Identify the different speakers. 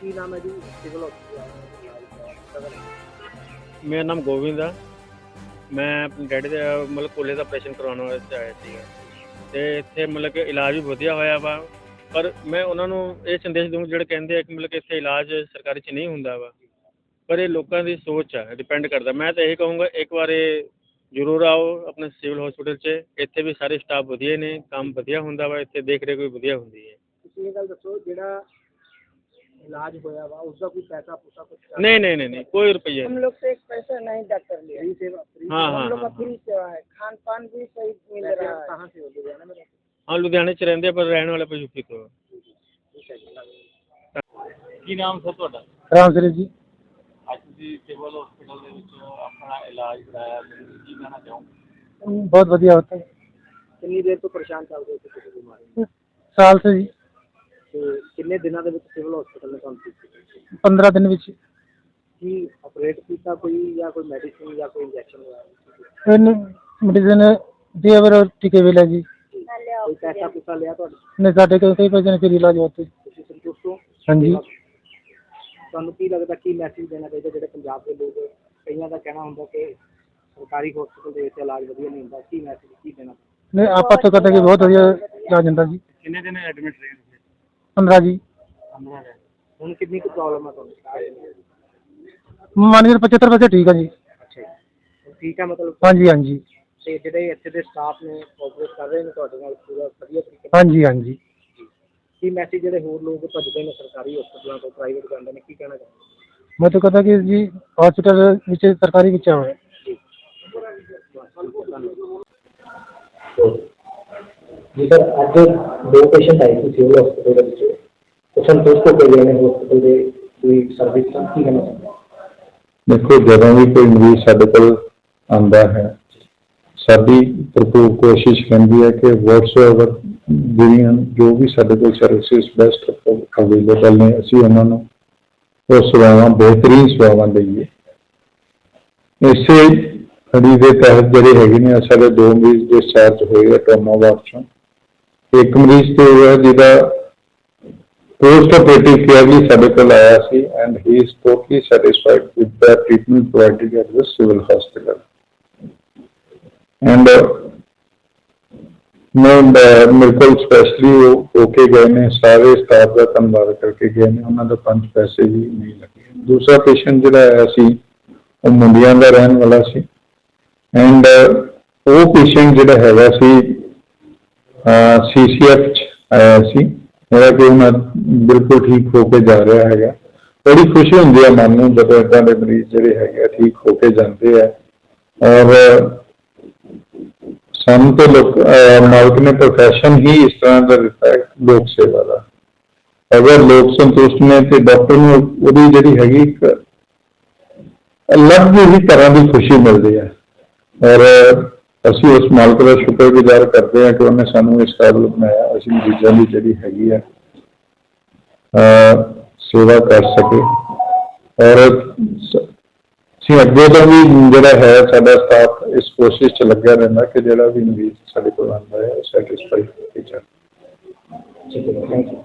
Speaker 1: ਕੀ ਨਾਮ ਹੈ ਜੀ? ਸਿਵਲ ਹਸਪਤਾਲ
Speaker 2: ਮੇਰਾ ਨਾਮ ਗੋਬਿੰਦ ਆ। ਮੈਂ ਆਪਣੇ ਡੈਡੀ ਦੇ ਮਤਲਬ ਕੋਲੇ ਦਾ ਆਪਰੇਸ਼ਨ ਕਰਵਾਉਣ ਵਾਸਤੇ ਆਇਆ ਸੀਗਾ। ਤੇ ਇੱਥੇ ਮਤਲਬ ਕਿ ਇਲਾਜ ਵੀ ਵਧੀਆ ਹੋਇਆ ਵਾ। ਪਰ ਮੈਂ ਉਹਨਾਂ ਨੂੰ ਇਹ ਸੰਦੇਸ਼ ਦੂੰਗਾ ਜਿਹੜੇ ਕਹਿੰਦੇ ਆ ਕਿ ਮਤਲਬ ਕਿ ਇੱਥੇ ਇਲਾਜ ਸਰਕਾਰੀ 'ਚ ਨਹੀਂ ਹੁੰਦਾ ਵਾ। ਪਰ ਇਹ ਲੋਕਾਂ ਦੀ ਸੋਚ ਆ ਡਿਪੈਂਡ ਕਰਦਾ। ਮੈਂ ਤਾਂ ਇਹ ਕਹੂੰਗਾ ਇੱਕ ਵਾਰ ਇਹ ਜ਼ਰੂਰ ਆਓ ਆਪਣੇ ਸਿਵਲ ਹਸਪੀਟਲ 'ਚ। ਇੱਥੇ ਵੀ ਸਾਰੇ ਸਟਾਫ ਵਧੀਆ ਨੇ ਕੰਮ ਵਧੀਆ ਹੁੰਦਾ ਵਾ। ਇੱਥੇ ਦੇਖ ਰੇਖ ਵੀ ਵਧੀਆ ਹੁੰਦੀ ਹੈ।
Speaker 1: ਤੁਸੀਂ ਇਹ ਗੱਲ ਦੱਸੋ ਜਿਹੜਾ ਇਲਾਜ ਹੋਇਆ ਵਾ ਉਸ ਦਾ ਕੋਈ ਪੈਸਾ ਪੂਸਾ ਕੁਝ
Speaker 2: ਨਹੀਂ ਨਹੀਂ ਨਹੀਂ ਨਹੀਂ ਕੋਈ ਰੁਪਈਆ
Speaker 3: हम
Speaker 2: ਨਹੀਂ
Speaker 3: लोग से एक पैसा नहीं डॉक्टर लिया
Speaker 1: फ्री सेवा फ्री
Speaker 2: हाँ
Speaker 3: हम
Speaker 2: हाँ
Speaker 3: लोग का
Speaker 2: हाँ
Speaker 3: फ्री सेवा है खान पान भी सही मिल
Speaker 1: पैसे
Speaker 3: रहा है
Speaker 1: कहाँ से हो लुधियाना में रहते
Speaker 2: ਹਾਂ ਲੁਧਿਆਣੇ 'ਚ ਰਹਿੰਦੇ ਆ, ਪਰ ਰਹਿਣ ਵਾਲੇ ਯੂਪੀ ਤੋਂ ਆ।
Speaker 1: ठीक है जी
Speaker 2: ਕੀ ਨਾਮ ਸਰ ਤੁਹਾਡਾ
Speaker 4: ਰਾਮ ਸਰ ਜੀ
Speaker 2: ਅੱਜ ਤੁਸੀਂ ਸਿਵਲ ਹਸਪੀਟਲ ਦੇ ਵਿੱਚ ਆਪਣਾ ਇਲਾਜ ਕਰਾਇਆ ਮੈਨੂੰ ਕੀ ਕਹਿਣਾ ਚਾਹੋਗੇ
Speaker 4: ਬਹੁਤ ਵਧੀਆ ਹੋਤਾ ਹੈ
Speaker 1: ਕਿੰਨੀ ਦੇਰ ਤੋਂ ਪਰੇਸ਼ਾਨ ਚੱਲ ਰਹੇ ਸੀ ਕਿਸੇ ਬਿਮਾਰੀ ਨਾਲ?
Speaker 4: ਸਾਲ ਸੇ ਜੀ
Speaker 1: ਤੇ ਕਿੰਨੇ ਦਿਨਾਂ ਦੇ ਵਿੱਚ ਸਿਵਲ ਹਸਪੀਟਲ ਨੇ ਤੁਹਾਨੂੰ ਕੀਤੀ?
Speaker 4: 15 ਦਿਨ ਵਿੱਚ।
Speaker 1: ਕੀ ਆਪਰੇਟ ਕੀਤਾ ਕੋਈ ਜਾਂ ਕੋਈ ਮੈਡੀਸਿਨ ਜਾਂ ਕੋਈ ਇੰਜੈਕਸ਼ਨ ਲਗਾਇਆ
Speaker 4: ਇਹਨੂੰ ਮੈਡੀਸਨ ਦੀ ਅਵਰ ਟੀਕੇ ਵੀ ਲੱਗੀ
Speaker 1: ਕੋਈ ਪੈਸਾ ਪੂਸਾ ਲਿਆ ਤੁਹਾਡਾ
Speaker 4: ਨੇ ਸਾਡੇ ਕੋਲ ਕਈ ਪੈਸੇ ਨੇ ਫਿਰ ਇਲਾਜ ਹੋਤੇ
Speaker 1: ਤੁਸੀਂ ਸੰਤੁਸ਼ਟ ਹੋ?
Speaker 4: ਹਾਂਜੀ।
Speaker 1: ਤੁਹਾਨੂੰ ਕੀ ਲੱਗਦਾ ਕੀ ਮੈਸੇਜ ਦੇਣਾ ਚਾਹੀਦਾ ਜਿਹੜੇ ਪੰਜਾਬ ਦੇ ਲੋਕ ਕਈਆਂ ਦਾ ਕਹਿਣਾ ਹੁੰਦਾ ਕਿ ਸਰਕਾਰੀ ਹਸਪੀਟਲ ਦੇ ਵਿੱਚ ਇਲਾਜ ਵਧੀਆ ਨਹੀਂ ਹੁੰਦਾ ਕੀ ਮੈਸੇਜ ਕੀ ਦੇਣਾ?
Speaker 4: ਨੇ ਆਪਾਂ ਤੋਂ ਕਹਤੇ ਕਿ ਬਹੁਤ ਵਧੀਆ ਇਲਾਜ ਹੁੰਦਾ ਜੀ।
Speaker 2: ਕਿੰਨੇ ਦਿਨ ਐਡਮਿਟ ਰਹੇ
Speaker 4: 15 ਜੀ।
Speaker 2: 15 ਦਿਨ
Speaker 1: ਹੁਣ ਕਿੰਨੀ ਕੁ ਪ੍ਰੋਬਲਮ ਹੈ ਤੁਹਾਨੂੰ
Speaker 4: ਮੰਨ ਕੇ 75% ਠੀਕ ਆ ਜੀ।
Speaker 1: ਅੱਛਾ ਜੀ। ਹੁਣ ਠੀਕ ਹੈ ਮਤਲਬ?
Speaker 4: ਹਾਂਜੀ ਹਾਂਜੀ।
Speaker 1: ਤੇ ਜਿਹੜੇ ਇੱਥੇ ਦੇ ਸਟਾਫ ਨੇ ਕੋਆਪਰੇਟ ਕਰ ਰਹੇ ਨੇ ਤੁਹਾਡੇ ਨਾਲ ਪੂਰਾ ਵਧੀਆ ਤਰੀਕੇ ਨਾਲ?
Speaker 4: ਹਾਂਜੀ ਹਾਂਜੀ।
Speaker 1: ਕੀ ਮੈਸੇਜ ਜਿਹੜੇ ਹੋਰ ਲੋਕ ਭੱਜਦੇ ਨੇ ਸਰਕਾਰੀ ਹਸਪਤਾਲਾਂ ਤੋਂ ਪ੍ਰਾਈਵੇਟ ਜਾਂਦੇ ਨੇ ਕੀ ਕਹਿਣਾ ਚਾਹੁੰਦੇ?
Speaker 4: ਮੈਂ ਤਾਂ ਕਹਤਾ ਕਿ ਜੀ ਹਸਪੀਟਲ ਵਿੱਚ ਸਰਕਾਰੀ ਵਿੱਚ ਆਵੇ
Speaker 1: ਜੀ ਸਰ ਅੱਜ ਦੋ ਪੇਸ਼ੈਂਟ ਆਏ ਸੀ ਸਿਵਲ ਹਸਪਤਾਲ ਦੇ ਵਿੱਚ। ਸੰਤੁਸ਼ਟ ਹੋ ਕੇ ਗਏ ਨੇ ਹਸਪਤਾਲ ਦੇ ਕੋਈ ਸਰਵਿਸ ਤੋਂ ਕੀ ਕਹਿਣਾ ਚਾਹੁੰਦੇ
Speaker 5: ਦੇਖੋ, ਜਦੋਂ ਵੀ ਕੋਈ ਮਰੀਜ਼ ਸਾਡੇ ਕੋਲ ਆਉਂਦਾ ਹੈ, ਸਾਡੀ ਭਰਪੂਰ ਕੋਸ਼ਿਸ਼ ਰਹਿੰਦੀ ਹੈ ਕਿ ਵਟਸਐਵਰ ਜਿਹੜੀਆਂ ਜੋ ਵੀ ਸਾਡੇ ਕੋਲ ਸਰਵਿਸਿਜ਼ ਬੈਸਟ ਅਵੇਲੇਬਲ ਨੇ, ਅਸੀਂ ਉਹਨਾਂ ਨੂੰ ਉਹ ਸੇਵਾਵਾਂ, ਬਿਹਤਰੀਨ ਸੇਵਾਵਾਂ ਦਈਏ। ਇਸੇ ਕੜੀ ਦੇ ਤਹਿਤ ਜਿਹੜੇ ਹੈਗੇ ਨੇ, ਸਾਡੇ ਦੋ ਮਰੀਜ਼ ਡਿਸਚਾਰਜ ਹੋਏ ਆ ਟਰਾਮਾ ਵਾਰਡ ਚੋਂ। ਇੱਕ ਮਰੀਜ਼ ਤੇ ਹੋਇਆ ਜਿਹਦਾ post operative care ਲਈ ਸਾਡੇ ਕੋਲ ਆਇਆ ਸੀ and he is totally satisfied with the treatment provided at the civil hospital. And uh, ਮੈਂ ਮੇਰੇ ਕੋਲ ਸਪੈਸ਼ਲੀ ਉਹ ਹੋ ਕੇ ਗਏ ਨੇ, ਸਾਰੇ ਸਟਾਫ ਦਾ ਧੰਨਵਾਦ ਕਰਕੇ ਗਏ ਨੇ, ਉਹਨਾਂ ਦਾ ਪੰਜ ਪੈਸੇ ਵੀ ਨਹੀਂ ਲੱਗੇ। ਦੂਸਰਾ ਪੇਸ਼ੈਂਟ ਜਿਹੜਾ ਆਇਆ ਸੀ, ਉਹ ਮੁੰਡਿਆਂ ਦਾ ਰਹਿਣ ਵਾਲਾ ਸੀ। ਐਂਡ ਉਹ ਪੇਸ਼ੈਂਟ ਜਿਹੜਾ ਹੈਗਾ ਸੀ ਸੀਸੀਐਫ ਚ ਆਇਆ ਸੀ। ਮੇਰਾ ਕਿ ਉਹਨਾਂ ਬਿਲਕੁਲ ਠੀਕ ਹੋ ਕੇ ਜਾ ਰਿਹਾ ਹੈਗਾ। ਬੜੀ ਖੁਸ਼ੀ ਹੁੰਦੀ ਹੈ ਮਨ ਨੂੰ ਜਦੋਂ ਏਦਾਂ ਦੇ ਮਰੀਜ਼ ਜਿਹੜੇ ਹੈਗੇ ਠੀਕ ਹੋ ਕੇ ਜਾਂਦੇ ਆ। ਔਰ ਸਾਨੂੰ ਤੇ ਲੋਕ ਮਾਲਕ ਨੇ ਪ੍ਰੋਫੈਸ਼ਨ ਹੀ ਇਸ ਤਰ੍ਹਾਂ ਦਾ ਦਿੱਤਾ ਹੈ, ਲੋਕ ਸੇਵਾ ਦਾ। ਅਗਰ ਲੋਕ ਸੰਤੁਸ਼ਟ ਨੇ ਤੇ ਡਾਕਟਰ ਨੂੰ ਉਹਦੀ ਜਿਹੜੀ ਹੈਗੀ ਇੱਕ ਅਲੱਗ ਹੀ ਤਰ੍ਹਾਂ ਦੀ ਖੁਸ਼ੀ ਮਿਲਦੀ ਹੈ। ਔਰ ਅਸੀਂ ਉਸ ਮਾਲਕ ਦਾ ਸ਼ੁਕਰਗੁਜ਼ਾਰ ਕਰਦੇ ਹਾਂ ਕਿ ਉਹਨੇ ਸਾਨੂੰ ਇਸ ਕਾਬਿਲ ਬਣਾਇਆ। ਅਸੀਂ ਮਰੀਜ਼ਾਂ ਦੀ ਜਿਹੜੀ ਹੈਗੀ ਹੈ ਸੇਵਾ ਕਰ ਸਕੇ। ਔਰ ਅਸੀਂ ਅੱਗੇ ਤੋਂ ਵੀ ਜਿਹੜਾ ਹੈ, ਸਾਡਾ ਸਟਾਫ ਇਸ ਕੋਸ਼ਿਸ਼ 'ਚ ਲੱਗਿਆ ਰਹਿੰਦਾ ਕਿ ਜਿਹੜਾ ਵੀ ਮਰੀਜ਼ ਸਾਡੇ ਕੋਲ ਆਉਂਦਾ ਹੈ ਸੈਟੀਸਫਾਈ ਹੋ ਜਾਵੇ।
Speaker 1: ਠੀਕ ਹੈ। Thank you